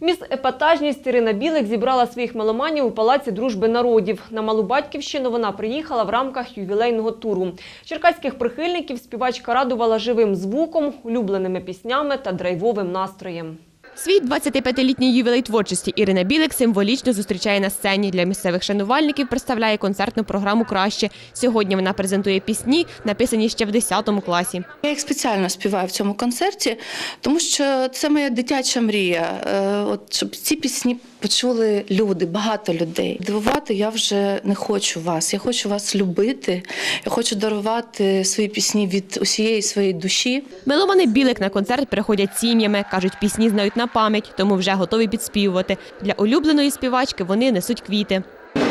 Міс епатажність Ірина Білик зібрала своїх меломанів у Палаці дружби народів. На Малу Батьківщину вона приїхала в рамках ювілейного туру. Черкаських прихильників співачка радувала живим звуком, улюбленими піснями та драйвовим настроєм. Свій 25-літній ювілей творчості Ірина Білик символічно зустрічає на сцені. Для місцевих шанувальників представляє концертну програму «Краще». Сьогодні вона презентує пісні, написані ще в 10 класі. Я їх спеціально співаю в цьому концерті, тому що це моя дитяча мрія. Е, От щоб ці пісні почули люди, багато людей. Дивувати я вже не хочу вас. Я хочу вас любити. Я хочу дарувати свої пісні від усієї своєї душі. Меломани Білик на концерт приходять сім'ями, кажуть, пісні знають на пам'ять, тому вже готові підспівувати. Для улюбленої співачки вони несуть квіти.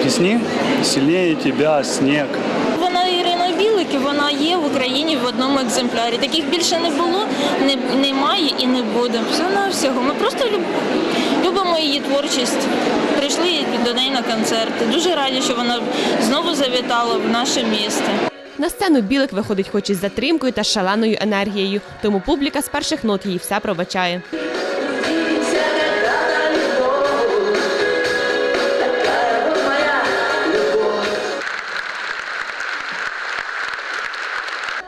Пісні «Сильнее тебя», «Снег». Вона Ірина Білик, і вона є в Україні в одному екземплярі. Таких більше не було, не, немає і не буде. Все на всього. Ми просто люб, любимо її творчість. Прийшли до неї на концерти. Дуже раді, що вона знову завітала в наше місто. На сцену Білик виходить хоч із затримкою та шаленою енергією, тому публіка з перших нот їй все пробачає.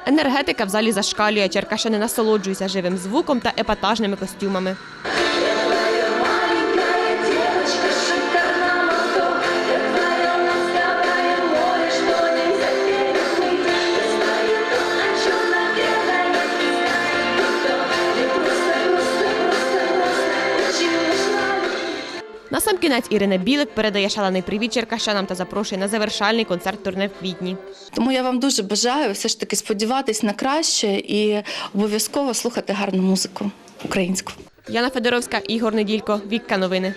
Енергетика в залі зашкалює, черкашани насолоджуються живим звуком та епатажними костюмами. Насамкінець Ірина Білик передає шалений привіт черкащанам та запрошує на завершальний концерт турне в квітні. Тому я вам дуже бажаю все ж таки сподіватись на краще і обов'язково слухати гарну музику українську. Яна Федоровська, Ігор Неділько, Вікка Новини.